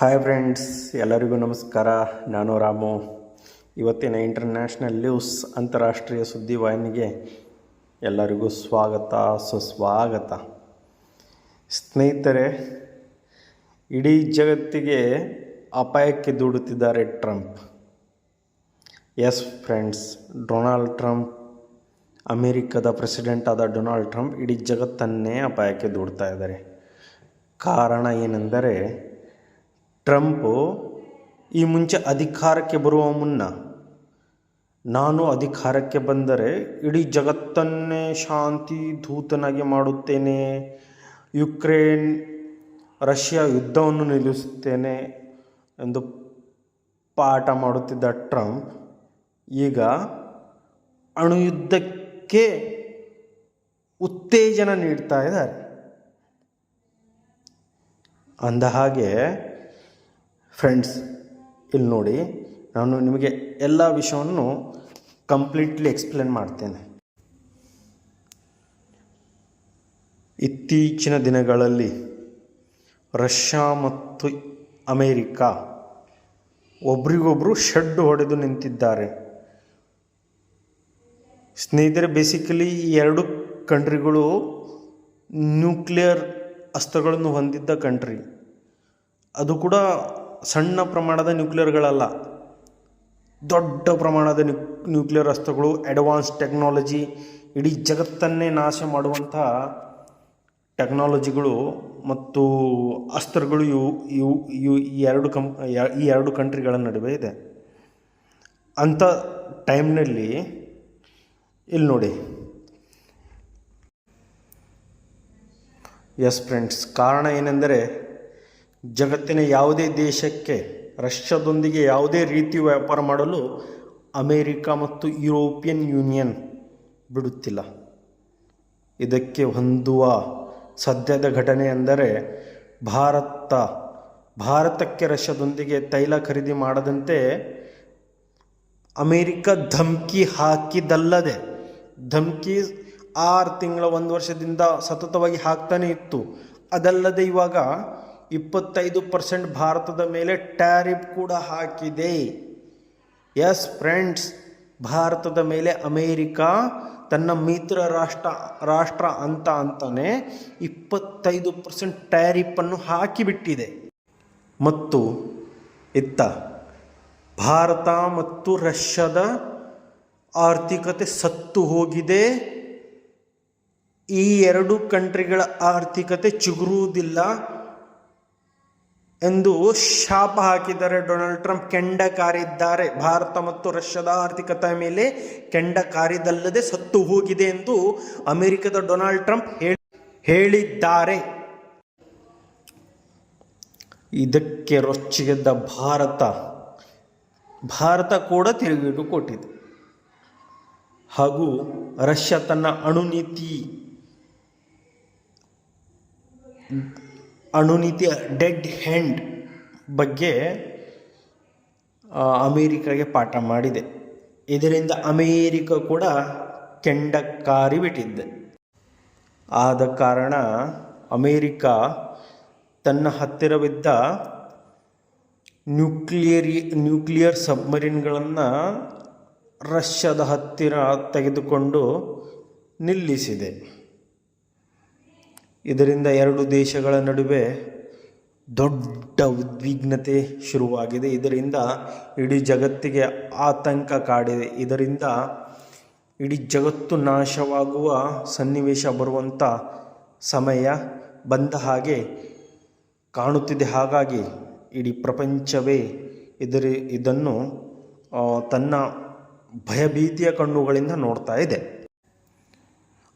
Hi friends ಎಲ್ಲರಿಗೂ ನಮಸ್ಕಾರ. ನಾನು ರಾಮು. ಇವತ್ತಿನ ಇಂಟರ್ನ್ಯಾಷನಲ್ ನ್ಯೂಸ್ ಅಂತಾರಾಷ್ಟ್ರೀಯ ಸುದ್ದಿವಾಹಿನಿಗೆ ಎಲ್ಲರಿಗೂ ಸ್ವಾಗತ, ಸುಸ್ವಾಗತ. ಸ್ನೇಹಿತರೆ, ಇಡೀ ಜಗತ್ತಿಗೆ ಅಪಾಯಕ್ಕೆ ದೂಡುತ್ತಿದ್ದಾರೆ Trump. Yes friends Donald Trump, ಅಮೇರಿಕದ ಪ್ರೆಸಿಡೆಂಟ್ ಆದ ಡೊನಾಲ್ಡ್ ಟ್ರಂಪ್ ಇಡೀ ಜಗತ್ತನ್ನೇ ಅಪಾಯಕ್ಕೆ ದೂಡ್ತಾ ಇದ್ದಾರೆ. ಕಾರಣ ಏನೆಂದರೆ ಟ್ರಂಪು ಈ ಮುಂಚೆ ಅಧಿಕಾರಕ್ಕೆ ಬರುವ ಮುನ್ನ ನಾನು ಅಧಿಕಾರಕ್ಕೆ ಬಂದರೆ ಇಡೀ ಜಗತ್ತನ್ನೇ ಶಾಂತಿ ದೂತನಾಗಿ ಮಾಡುತ್ತೇನೆ, ಯುಕ್ರೇನ್, ರಷ್ಯಾ ಯುದ್ಧವನ್ನು ನಿಲ್ಲಿಸುತ್ತೇನೆ ಎಂದು ಪಾಠ ಮಾಡುತ್ತಿದ್ದ ಟ್ರಂಪ್, ಈಗ ಅಣುಯುದ್ಧಕ್ಕೆ ಉತ್ತೇಜನ ನೀಡ್ತಾ ಇದ್ದಾರೆ. ಅಂದ ಹಾಗೆ ಫ್ರೆಂಡ್ಸ್ ಇಲ್ಲಿ ನೋಡಿ, ನಾನು ನಿಮಗೆ ಎಲ್ಲ ವಿಷಯವನ್ನು ಕಂಪ್ಲೀಟ್ಲಿ ಎಕ್ಸ್ಪ್ಲೇನ್ ಮಾಡ್ತೇನೆ. ಇತ್ತೀಚಿನ ದಿನಗಳಲ್ಲಿ ರಷ್ಯಾ ಮತ್ತು ಅಮೇರಿಕಾ ಒಬ್ರಿಗೊಬ್ಬರು ಶೆಡ್ ಹೊಡೆದು ನಿಂತಿದ್ದಾರೆ. ಸ್ನೇಹಿತರೆ ಬೇಸಿಕಲಿ ಈ ಎರಡು ಕಂಟ್ರಿಗಳು ನ್ಯೂಕ್ಲಿಯರ್ ಅಸ್ತ್ರಗಳನ್ನು ಹೊಂದಿದ್ದ ಕಂಟ್ರಿ ಅದು ಕೂಡ ಸಣ್ಣ ಪ್ರಮಾಣದ ನ್ಯೂಕ್ಲಿಯರ್ಗಳಲ್ಲ. ದೊಡ್ಡ ಪ್ರಮಾಣದ ನ್ಯೂ, ನ್ಯೂಕ್ಲಿಯರ್ ಅಸ್ತ್ರಗಳು ಅಡ್ವಾನ್ಸ್ ಟೆಕ್ನಾಲಜಿ, ಇಡೀ ಜಗತ್ತನ್ನೇ ನಾಶ ಮಾಡುವಂಥ ಟೆಕ್ನಾಲಜಿಗಳು ಮತ್ತು ಅಸ್ತ್ರಗಳು ಇವು ಇವು ಇವು ಈ ಎರಡು ಕಂ, ಈ ಎರಡು ಕಂಟ್ರಿಗಳ ನಡುವೆ ಇದೆ. ಅಂಥ ಟೈಮ್ನಲ್ಲಿ ಇಲ್ಲಿ ನೋಡಿ. ಎಸ್ ಫ್ರೆಂಡ್ಸ್, ಕಾರಣ ಏನೆಂದರೆ ಜಗತ್ತಿನ ಯಾವುದೇ ದೇಶಕ್ಕೆ ರಷ್ಯಾದೊಂದಿಗೆ ಯಾವುದೇ ರೀತಿ ವ್ಯಾಪಾರ ಮಾಡಲು ಅಮೇರಿಕ ಮತ್ತು ಯುರೋಪಿಯನ್ ಯೂನಿಯನ್ ಬಿಡುತ್ತಿಲ್ಲ. ಇದಕ್ಕೆ ಹೊಂದುವ ಸದ್ಯದ ಘಟನೆ ಎಂದರೆ ಭಾರತ. ಭಾರತಕ್ಕೆ ರಷ್ಯಾದೊಂದಿಗೆ ತೈಲ ಖರೀದಿ ಮಾಡದಂತೆ ಅಮೇರಿಕ ಧಮ್ಕಿ ಹಾಕಿದಲ್ಲದೆ, ಧಮಕಿ ಆರು ತಿಂಗಳ ಒಂದು ವರ್ಷದಿಂದ ಸತತವಾಗಿ ಹಾಕ್ತಾನೆ ಇತ್ತು. ಅದಲ್ಲದೆ ಇವಾಗ ಇಪ್ಪತ್ತೈದು ಪರ್ಸೆಂಟ್ ಭಾರತದ ಮೇಲೆ ಟ್ಯಾರಿಫ್ ಕೂಡ ಹಾಕಿದೆ. ಎಸ್ ಫ್ರೆಂಡ್ಸ್ ಭಾರತದ ಮೇಲೆ ಅಮೇರಿಕಾ ತನ್ನ ಮಿತ್ರ ರಾಷ್ಟ್ರ ರಾಷ್ಟ್ರ ಅಂತ ಅಂತಾನೆ ಇಪ್ಪತ್ತೈದು ಪರ್ಸೆಂಟ್ ಟ್ಯಾರಿಫನ್ನು ಹಾಕಿಬಿಟ್ಟಿದೆ. ಮತ್ತು ಇತ್ತ, ಭಾರತ ಮತ್ತು ರಷ್ಯಾದ ಆರ್ಥಿಕತೆ ಸತ್ತು ಹೋಗಿದೆ. ಈ ಎರಡು ಕಂಟ್ರಿಗಳ ಆರ್ಥಿಕತೆ ಚಿಗುರುವುದಿಲ್ಲ. ಎಂದು ಶಾಪ ಹಾಕಿದ್ದಾರೆ. ಡೊನಾಲ್ಡ್ ಟ್ರಂಪ್ ಕೆಂಡ ಕಾರಿದ್ದಾರೆ ಭಾರತ ಮತ್ತು ರಷ್ಯಾದ ಆರ್ಥಿಕತೆಯ ಮೇಲೆ ಕೆಂಡ ಕಾರಿದಲ್ಲದೆ ಸತ್ತು ಹೋಗಿದೆ ಎಂದು ಅಮೆರಿಕದ ಡೊನಾಲ್ಡ್ ಟ್ರಂಪ್ ಹೇಳಿದ್ದಾರೆ. ಇದಕ್ಕೆ ರೊಚ್ಚಿಗೆದ್ದ ಭಾರತ ಭಾರತ ಕೂಡ ತಿರುಗಿಟ್ಟು ಕೊಟ್ಟಿದೆ. ಹಾಗೂ ರಷ್ಯಾ ತನ್ನ ಅಣುನೀತಿ ಅಣುನೀತಿಯ ಡೆಡ್ ಹ್ಯಾಂಡ್ ಬಗ್ಗೆ ಅಮೇರಿಕಾಗೆ ಪಾಠ ಮಾಡಿದೆ. ಇದರಿಂದ ಅಮೇರಿಕ ಕೂಡ ಕೆಂಡಕ್ಕಾರಿ ಬಿಟ್ಟಿದ್ದೆ ಆದ ಕಾರಣ ಅಮೇರಿಕ ತನ್ನ ಹತ್ತಿರವಿದ್ದ ನ್ಯೂಕ್ಲಿಯರಿ, ನ್ಯೂಕ್ಲಿಯರ್ ಸಬ್ಮರೀನ್ಗಳನ್ನು ರಷ್ಯಾದ ಹತ್ತಿರ ತೆಗೆದುಕೊಂಡು ನಿಲ್ಲಿಸಿದೆ. ಇದರಿಂದ ಎರಡು ದೇಶಗಳ ನಡುವೆ ದೊಡ್ಡ ಉದ್ವಿಗ್ನತೆ ಶುರುವಾಗಿದೆ. ಇದರಿಂದ ಇಡೀ ಜಗತ್ತಿಗೆ ಆತಂಕ ಕಾಡಿದೆ. ಇದರಿಂದ ಇಡೀ ಜಗತ್ತು ನಾಶವಾಗುವ ಸನ್ನಿವೇಶ ಬರುವಂಥ ಸಮಯ ಬಂದ ಹಾಗೆ ಕಾಣುತ್ತಿದೆ. ಹಾಗಾಗಿ ಇಡೀ ಪ್ರಪಂಚವೇ ಇದರ, ಇದನ್ನು ತನ್ನ ಭಯಭೀತಿಯ ಕಣ್ಣುಗಳಿಂದ ನೋಡ್ತಾ ಇದೆ.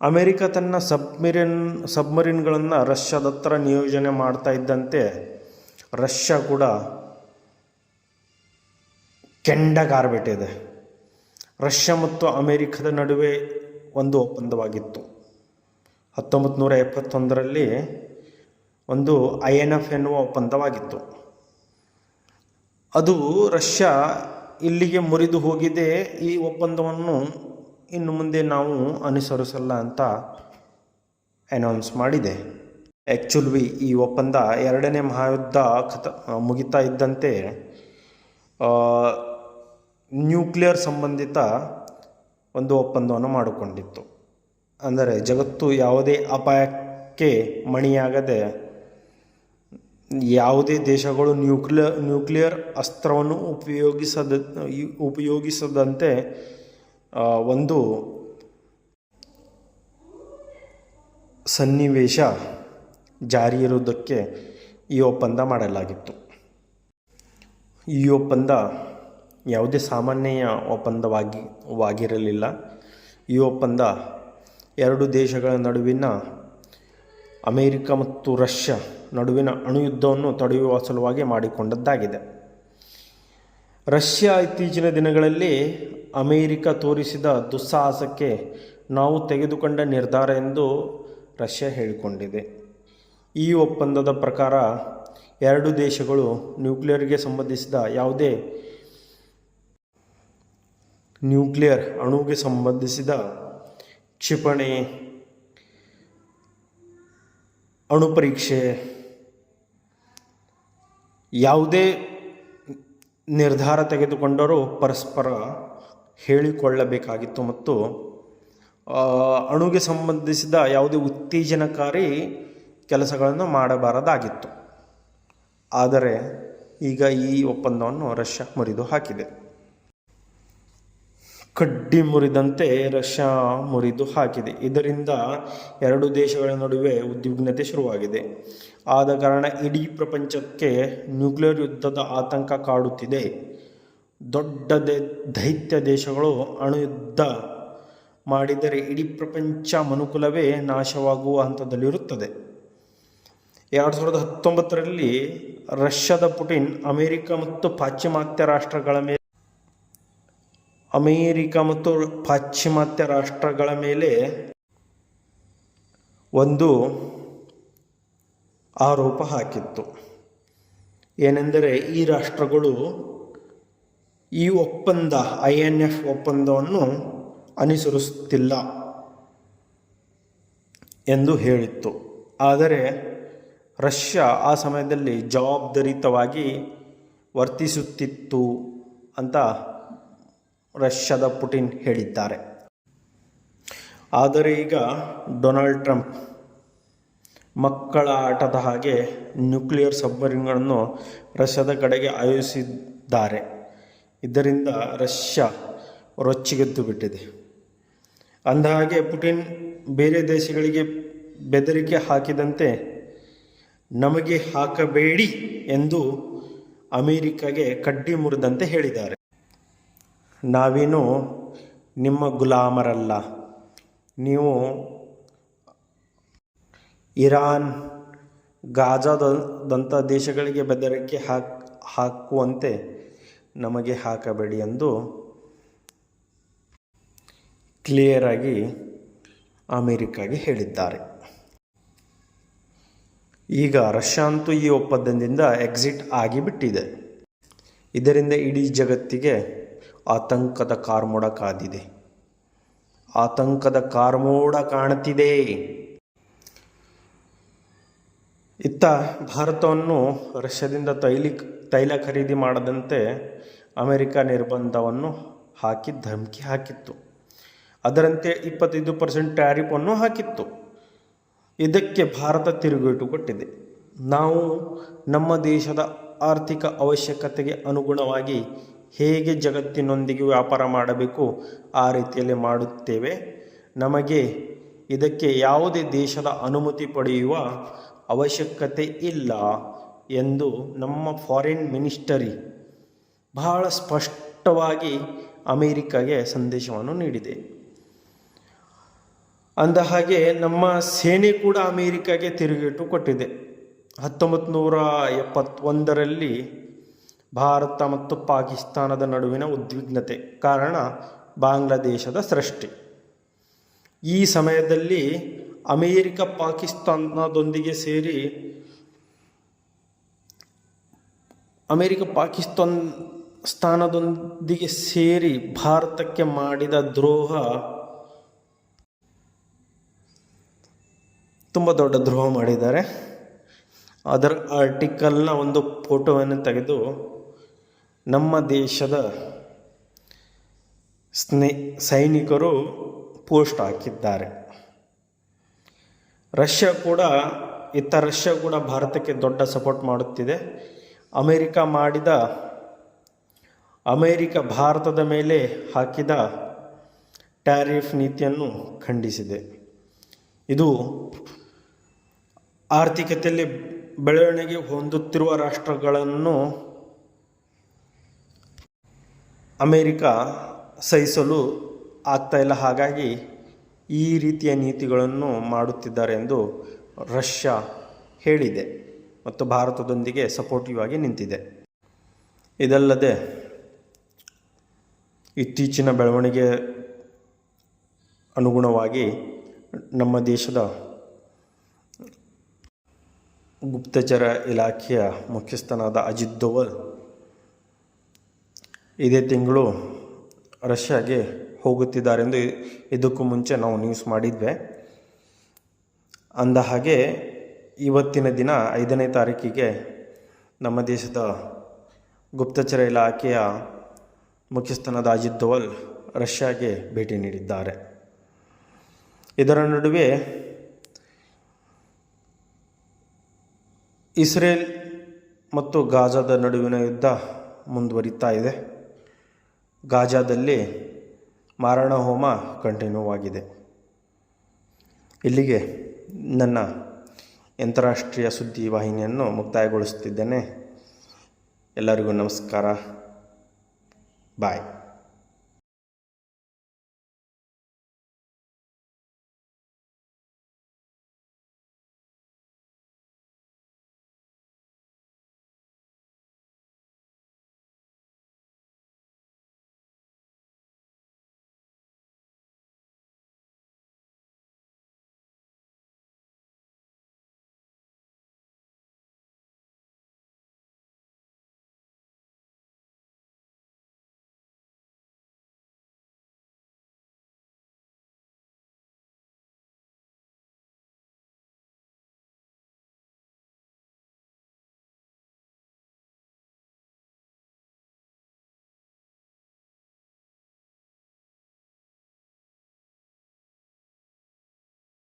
ಅಮೆರಿಕ ತನ್ನ ಸಬ್ಮಿರಿನ್, ಸಬ್ಮರಿನ್ಗಳನ್ನು ರಷ್ಯಾದ ಹತ್ರ ನಿಯೋಜನೆ ಮಾಡ್ತಾ ಇದ್ದಂತೆ ರಷ್ಯಾ ಕೂಡ ಕೆಂಡಗಾರ್ಬಿಟ್ಟಿದೆ ರಷ್ಯಾ ಮತ್ತು ಅಮೆರಿಕದ ನಡುವೆ ಒಂದು ಒಪ್ಪಂದವಾಗಿತ್ತು. ಹತ್ತೊಂಬತ್ತು ನೂರ ಎಪ್ಪತ್ತೊಂದರಲ್ಲಿ ಒಂದು ಐ ಎನ್ ಎಫ್ ಎನ್ನುವ ಒಪ್ಪಂದವಾಗಿತ್ತು. ಅದು ರಷ್ಯಾ ಇಲ್ಲಿಗೆ ಮುರಿದು ಹೋಗಿದೆ. ಈ ಒಪ್ಪಂದವನ್ನು ಇನ್ನು ಮುಂದೆ ನಾವು ಅನುಸರಿಸಲ್ಲ ಅಂತ ಅನೌನ್ಸ್ ಮಾಡಿದೆ. ಆ್ಯಕ್ಚುಲಿ ಈ ಒಪ್ಪಂದ ಎರಡನೇ ಮಹಾಯುದ್ಧ ಕಥ ಮುಗಿತಾ ಇದ್ದಂತೆ ನ್ಯೂಕ್ಲಿಯರ್ ಸಂಬಂಧಿತ ಒಂದು ಒಪ್ಪಂದವನ್ನು ಮಾಡಿಕೊಂಡಿತ್ತು. ಅಂದರೆ ಜಗತ್ತು ಯಾವುದೇ ಅಪಾಯಕ್ಕೆ ಮಣಿಯಾಗದೆ ಯಾವುದೇ ದೇಶಗಳು ನ್ಯೂಕ್ಲಿಯರ್ ನ್ಯೂಕ್ಲಿಯರ್ ಅಸ್ತ್ರವನ್ನು ಉಪಯೋಗಿಸದ, ಉಪಯೋಗಿಸದಂತೆ ಒಂದು ಸನ್ನಿವೇಶ ಜಾರಿ ಇರುವುದಕ್ಕೆ ಈ ಒಪ್ಪಂದ ಮಾಡಲಾಗಿತ್ತು. ಈ ಒಪ್ಪಂದ ಯಾವುದೇ ಸಾಮಾನ್ಯ ಒಪ್ಪಂದವಾಗಿ, ವಾಗಿರಲಿಲ್ಲ. ಈ ಒಪ್ಪಂದ ಎರಡು ದೇಶಗಳ ನಡುವಿನ ಅಮೇರಿಕ ಮತ್ತು ರಷ್ಯಾ ನಡುವಿನ ಅಣುಯುದ್ಧವನ್ನು ತಡೆಯುವ ಸಲುವಾಗಿ ಮಾಡಿಕೊಂಡದ್ದಾಗಿದೆ. ರಷ್ಯಾ ಇತ್ತೀಚಿನ ದಿನಗಳಲ್ಲಿ ಅಮೇರಿಕ ತೋರಿಸಿದ ದುಸ್ಸಾಹಸಕ್ಕೆ ನಾವು ತೆಗೆದುಕೊಂಡ ನಿರ್ಧಾರ ಎಂದು ರಷ್ಯಾ ಹೇಳಿಕೊಂಡಿದೆ. ಈ ಒಪ್ಪಂದದ ಪ್ರಕಾರ ಎರಡು ದೇಶಗಳು ನ್ಯೂಕ್ಲಿಯರ್ಗೆ ಸಂಬಂಧಿಸಿದ ಯಾವುದೇ ನ್ಯೂಕ್ಲಿಯರ್ ಅಣುಗೆ ಸಂಬಂಧಿಸಿದ ಕ್ಷಿಪಣಿ ಅಣು ಪರೀಕ್ಷೆ ಯಾವುದೇ ನಿರ್ಧಾರ ತೆಗೆದುಕೊಂಡರೂ ಪರಸ್ಪರ ಹೇಳಿಕೊಳ್ಳಬೇಕಾಗಿತ್ತು ಮತ್ತು ಅಣುಗೆ ಸಂಬಂಧಿಸಿದ ಯಾವುದೇ ಉತ್ತೇಜನಕಾರಿ ಕೆಲಸಗಳನ್ನು ಮಾಡಬಾರದಾಗಿತ್ತು. ಆದರೆ ಈಗ ಈ ಒಪ್ಪಂದವನ್ನು ರಷ್ಯಾ ಮುರಿದು ಹಾಕಿದೆ. ಕಡ್ಡಿ ಮುರಿದಂತೆ ರಷ್ಯಾ ಮುರಿದು ಹಾಕಿದೆ. ಇದರಿಂದ ಎರಡು ದೇಶಗಳ ನಡುವೆ ಉದ್ವಿಗ್ನತೆ ಶುರುವಾಗಿದೆ. ಆದ ಕಾರಣ ಇಡೀ ಪ್ರಪಂಚಕ್ಕೆ ನ್ಯೂಕ್ಲಿಯರ್ ಯುದ್ಧದ ಆತಂಕ ಕಾಡುತ್ತಿದೆ. ದೊಡ್ಡ ದೇ- ದೈತ್ಯ ದೇಶಗಳು ಅಣುಯುದ್ಧ ಮಾಡಿದರೆ ಇಡೀ ಪ್ರಪಂಚ ಮನುಕುಲವೇ ನಾಶವಾಗುವ ಹಂತದಲ್ಲಿರುತ್ತದೆ. ಎರಡು ಸಾವಿರದ ಹತ್ತೊಂಬತ್ತರಲ್ಲಿ ರಷ್ಯಾದ ಪುಟಿನ್ ಅಮೇರಿಕ ಮತ್ತು ಪಾಶ್ಚಿಮಾತ್ಯ ರಾಷ್ಟ್ರಗಳ ಮೇಲೆ ಅಮೇರಿಕ ಮತ್ತು ಪಾಶ್ಚಿಮಾತ್ಯ ರಾಷ್ಟ್ರಗಳ ಮೇಲೆ ಒಂದು ಆರೋಪ ಹಾಕಿತ್ತು. ಏನೆಂದರೆ ಈ ರಾಷ್ಟ್ರಗಳು ಈ ಒಪ್ಪಂದ ಐ ಎನ್ ಎಫ್ ಒಪ್ಪಂದವನ್ನು ಅನುಸರಿಸುತ್ತಿಲ್ಲ ಎಂದು ಹೇಳಿತ್ತು. ಆದರೆ ರಷ್ಯಾ ಆ ಸಮಯದಲ್ಲಿ ಜವಾಬ್ದಾರಿತವಾಗಿ ವರ್ತಿಸುತ್ತಿತ್ತು ಅಂತ ರಷ್ಯಾದ ಪುಟಿನ್ ಹೇಳಿದ್ದಾರೆ. ಆದರೆ ಈಗ ಡೊನಾಲ್ಡ್ ಟ್ರಂಪ್ ಮಕ್ಕಳ ಆಟದ ಹಾಗೆ ನ್ಯೂಕ್ಲಿಯರ್ ಸಬ್ಮರಿನ್ಗಳನ್ನು ರಷ್ಯಾದ ಕಡೆಗೆ ಆಯೋಜಿಸಿದ್ದಾರೆ ಇದರಿಂದ ರಷ್ಯಾ ರೊಚ್ಚಿಗೆದ್ದು ಬಿಟ್ಟಿದೆ. ಅಂದಹಾಗೆ ಪುಟಿನ್ ಬೇರೆ ದೇಶಗಳಿಗೆ ಬೆದರಿಕೆ ಹಾಕಿದಂತೆ ನಮಗೆ ಹಾಕಬೇಡಿ ಎಂದು ಅಮೇರಿಕಾಗೆ ಕಡ್ಡಿ ಮುರಿದಂತೆ ಹೇಳಿದ್ದಾರೆ. ನಾವೇನು ನಿಮ್ಮ ಗುಲಾಮರಲ್ಲ. ನೀವು ಇರಾನ್ ಗಾಜಾದಂಥ ದೇಶಗಳಿಗೆ ಬೆದರಿಕೆ ಹಾಕ್, ಹಾಕುವಂತೆ ನಮಗೆ ಹಾಕಬೇಡಿ ಎಂದು ಕ್ಲಿಯರಾಗಿ ಅಮೆರಿಕಾಗೆ ಹೇಳಿದ್ದಾರೆ. ಈಗ ರಷ್ಯಾ ಅಂತೂ ಈ ಒಪ್ಪಂದದಿಂದ ಎಕ್ಸಿಟ್ ಆಗಿಬಿಟ್ಟಿದೆ. ಇದರಿಂದ ಇಡೀ ಜಗತ್ತಿಗೆ ಆತಂಕದ ಕಾರ್ಮೋಡ ಕಾದಿದೆ. ಆತಂಕದ ಕಾರ್ಮೋಡ ಕಾಣುತ್ತಿದೆ ಇತ್ತ ಭಾರತವನ್ನು ರಷ್ಯಾದಿಂದ ತೈಲಿ ತೈಲ ಖರೀದಿ ಮಾಡದಂತೆ ಅಮೆರಿಕ ನಿರ್ಬಂಧವನ್ನು ಹಾಕಿ ಧಮಕಿ ಹಾಕಿತ್ತು. ಅದರಂತೆ ಇಪ್ಪತ್ತೈದು ಪರ್ಸೆಂಟ್ ಟ್ಯಾರಿಫನ್ನು ಹಾಕಿತ್ತು. ಇದಕ್ಕೆ ಭಾರತ ತಿರುಗೇಟು ಕೊಟ್ಟಿದೆ. ನಾವು ನಮ್ಮ ದೇಶದ ಆರ್ಥಿಕ ಅವಶ್ಯಕತೆಗೆ ಅನುಗುಣವಾಗಿ ಹೇಗೆ ಜಗತ್ತಿನೊಂದಿಗೆ ವ್ಯಾಪಾರ ಮಾಡಬೇಕು ಆ ರೀತಿಯಲ್ಲಿ ಮಾಡುತ್ತೇವೆ. ನಮಗೆ ಇದಕ್ಕೆ ಯಾವುದೇ ದೇಶದ ಅನುಮತಿ ಪಡೆಯುವ ಅವಶ್ಯಕತೆ ಇಲ್ಲ. ಎಂದು ನಮ್ಮ ಫಾರಿನ್ ಮಿನಿಸ್ಟರಿ ಬಹಳ ಸ್ಪಷ್ಟವಾಗಿ ಅಮೇರಿಕಾಗೆ ಸಂದೇಶವನ್ನು ನೀಡಿದೆ. ಅಂದ ಹಾಗೆ ನಮ್ಮ ಸೇನೆ ಕೂಡ ಅಮೇರಿಕಾಗೆ ತಿರುಗೇಟು ಕೊಟ್ಟಿದೆ. ಹತ್ತೊಂಬತ್ತು ನೂರ ಎಪ್ಪತ್ತೊಂದರಲ್ಲಿ ಭಾರತ ಮತ್ತು ಪಾಕಿಸ್ತಾನದ ನಡುವಿನ ಉದ್ವಿಗ್ನತೆ ಕಾರಣ ಬಾಂಗ್ಲಾದೇಶದ ಸೃಷ್ಟಿ. ಈ ಸಮಯದಲ್ಲಿ ಅಮೇರಿಕ ಪಾಕಿಸ್ತಾನದೊಂದಿಗೆ ಸೇರಿ ಅಮೇರಿಕ ಪಾಕಿಸ್ತಾನ್ ಸ್ಥಾನದೊಂದಿಗೆ ಸೇರಿ ಭಾರತಕ್ಕೆ ಮಾಡಿದ ದ್ರೋಹ ತುಂಬ ದೊಡ್ಡ ದ್ರೋಹ ಮಾಡಿದ್ದಾರೆ. ಅದರ ಆರ್ಟಿಕಲ್ನ ಒಂದು ಫೋಟೋವನ್ನು ತೆಗೆದು ನಮ್ಮ ದೇಶದ ಸ್ನೇ, ಸೈನಿಕರು ಪೋಸ್ಟ್ ಹಾಕಿದ್ದಾರೆ. ರಷ್ಯಾ ಕೂಡ, ಇತ್ತ ರಷ್ಯಾ ಕೂಡ ಭಾರತಕ್ಕೆ ದೊಡ್ಡ ಸಪೋರ್ಟ್ ಮಾಡುತ್ತಿದೆ. ಅಮೇರಿಕ ಮಾಡಿದ, ಅಮೇರಿಕ ಭಾರತದ ಮೇಲೆ ಹಾಕಿದ ಟ್ಯಾರಿಫ್ ನೀತಿಯನ್ನು ಖಂಡಿಸಿದೆ. ಇದು ಆರ್ಥಿಕತೆಯಲ್ಲಿ ಬೆಳವಣಿಗೆ ಹೊಂದುತ್ತಿರುವ ರಾಷ್ಟ್ರಗಳನ್ನು ಅಮೇರಿಕ ಸಹಿಸಲು ಆಗ್ತಾ ಇಲ್ಲ. ಹಾಗಾಗಿ ಈ ರೀತಿಯ ನೀತಿಗಳನ್ನು ಮಾಡುತ್ತಿದ್ದಾರೆ ಎಂದು ರಷ್ಯಾ ಹೇಳಿದೆ. ಮತ್ತು ಭಾರತದೊಂದಿಗೆ ಸಪೋರ್ಟಿವ್ ಆಗಿ ನಿಂತಿದೆ. ಇದಲ್ಲದೆ ಇತ್ತೀಚಿನ ಬೆಳವಣಿಗೆ ಅನುಗುಣವಾಗಿ ನಮ್ಮ ದೇಶದ ಗುಪ್ತಚರ ಇಲಾಖೆಯ ಮುಖ್ಯಸ್ಥನಾದ ಅಜಿತ್ ದೋವಲ್ ಇದೇ ತಿಂಗಳು ರಷ್ಯಾಗೆ ಹೋಗುತ್ತಿದ್ದಾರೆಂದು ಇದಕ್ಕೂ ಮುಂಚೆ ನಾವು ನ್ಯೂಸ್ ಮಾಡಿದ್ವಿ. ಅಂದ ಹಾಗೆ ಇವತ್ತಿನ ದಿನ ಐದನೇ ತಾರೀಕಿಗೆ ನಮ್ಮ ದೇಶದ ಗುಪ್ತಚರ ಇಲಾಖೆಯ ಮುಖ್ಯಸ್ಥನಾದ ಅಜಿತ್ ದೋವಲ್ ರಷ್ಯಾಗೆ ಭೇಟಿ ನೀಡಿದ್ದಾರೆ. ಇದರ ನಡುವೆ ಇಸ್ರೇಲ್ ಮತ್ತು ಗಾಜಾದ ನಡುವಿನ ಯುದ್ಧ ಮುಂದುವರಿತಾ ಇದೆ. ಗಾಜಾದಲ್ಲಿ ಮಾರಣ ಹೋಮ ಕಂಟಿನ್ಯೂ ಆಗಿದೆ. ಇಲ್ಲಿಗೆ ನನ್ನ ಅಂತಾರಾಷ್ಟ್ರೀಯ ಸುದ್ದಿ ವಾಹಿನಿಯನ್ನು ಮುಕ್ತಾಯಗೊಳಿಸುತ್ತಿದ್ದೇನೆ. ಎಲ್ಲರಿಗೂ ನಮಸ್ಕಾರ. ಬಾಯ್.